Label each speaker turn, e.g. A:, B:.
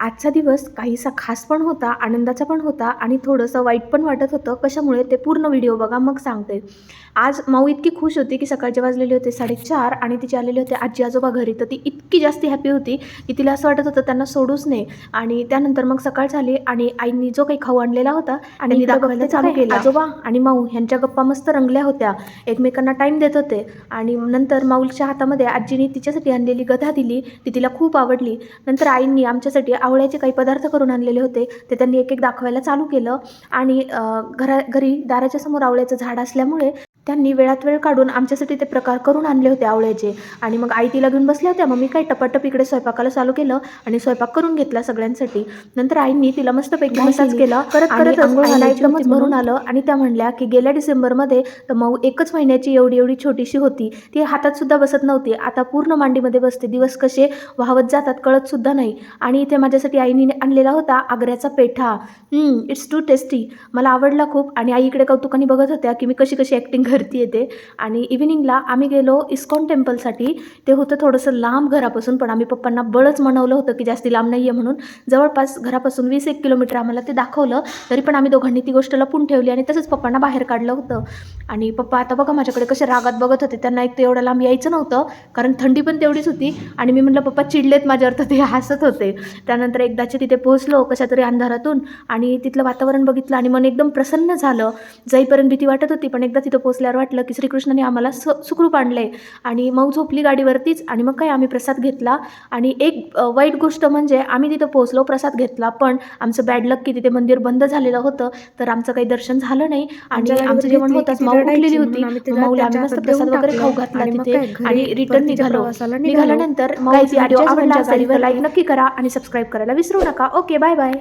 A: आजचा दिवस काहीसा खास पण होता आनंदाचा पण होता आणि थोडंसं वाईट पण वाटत होतं. कशामुळे? ते पूर्ण व्हिडिओ बघा मग सांगते. आज माऊ इतकी खुश होती की सकाळचे वाजलेले होते साडेचार आणि तिचे आलेले होते आजी आजोबा घरी. तर ती इतकी जास्ती हॅपी होती की तिला असं वाटत होतं त्यांना सोडूच नये. आणि त्यानंतर मग सकाळ झाली आणि आईनी जो काही खाऊ आणलेला होता आणि दाखवायला चालू केलं. आजोबा आणि माऊ ह्यांच्या गप्पा मस्त रंगल्या होत्या. एकमेकांना टाईम देत होते. आणि नंतर माऊलच्या हातामध्ये आजीने तिच्यासाठी आणलेली गधा दिली ती तिला खूप आवडली. नंतर आईंनी आमच्यासाठी आवळ्याचे काही पदार्थ करून आणलेले होते ते त्यांनी एक एक दाखवायला चालू केलं. आणि घरा घरी दाराच्या समोर आवळ्याचं झाड असल्यामुळे त्यांनी वेळात वेळ काढून आमच्यासाठी ते प्रकार करून आणले होते आवळ्याचे. आणि मग आई तिला घेऊन बसल्या होत्या. मग मी काय टपाटप इकडे स्वयंपाकाला चालू केलं आणि स्वयंपाक करून घेतला सगळ्यांसाठी. नंतर आईंनी तिला मस्तपैकी मसाज
B: केली?
A: करत करत
B: आंघोळ
A: एकदमच भरून. आलं आणि त्या म्हणल्या की गेल्या डिसेंबरमध्ये तर मऊ एकच महिन्याची एवढी एवढी छोटीशी होती. ती हातात सुद्धा बसत नव्हती. आता पूर्ण मांडीमध्ये बसते. दिवस कसे वाहवत जातात कळत सुद्धा नाही. आणि इथे माझ्यासाठी आईने आणलेला होता आग्र्याचा पेठा. इट्स टू टेस्टी मला आवडला खूप. आणि आई इकडे कौतुकाने बघत होत्या की मी कशी कशी ॲक्टिंग करते येते. आणि इव्हिनिंगला आम्ही गेलो इस्कॉन टेम्पलसाठी. ते होतं थोडंसं लांब घरापासून पण आम्ही पप्पांना बळच म्हणवलं होतं की जास्ती लांब नाही आहे म्हणून. जवळपास घरापासून वीस एक किलोमीटर आम्हाला ते दाखवलं. तरी पण आम्ही दोघांनी ती गोष्ट लपून ठेवली आणि तसंच पप्पांना बाहेर काढलं होतं. आणि पप्पा आता बघा माझ्याकडे कसे रागात बघत होते. त्यांना एक तर एवढं लांब यायचं नव्हतं कारण थंडी पण तेवढीच होती. आणि मी म्हटलं पप्पा चिडलेत माझ्यावर तर ते हसत होते. त्यानंतर एकदाचे तिथे पोहोचलो कशा तरी अंधारातून आणि तिथलं वातावरण बघितलं आणि मन एकदम प्रसन्न झालं. जाईपर्यंत भीती वाटत होती पण एकदा तिथं पोहोचल्यावर वाटलं की श्रीकृष्णाने आम्हाला स सुखरूप आणलं आणि मग झोपली गाडीवरतीच आणि मग काय आम्ही प्रसाद घेतला. आणि एक वाईट गोष्ट म्हणजे आम्ही तिथं पोहोचलो प्रसाद घेतला पण आमचं बॅड लक की तिथे मंदिर बंद झालेलं होतं. तर आमचं काही दर्शन झालं नाही. आणि आमचं जेवण
B: घेतली
A: होताच
B: की ती
A: माऊ उठलेली होती. माऊला आम्ही मस्त प्रसाद वगैरे खाऊ. घातला तिथे आणि रिटर्न निघालो. निघाल्यानंतर माऊची
B: व्हिडिओ
A: आवडला असेल तर लाईक नक्की करा आणि सबस्क्राईब करायला विसरू नका. Okay bye bye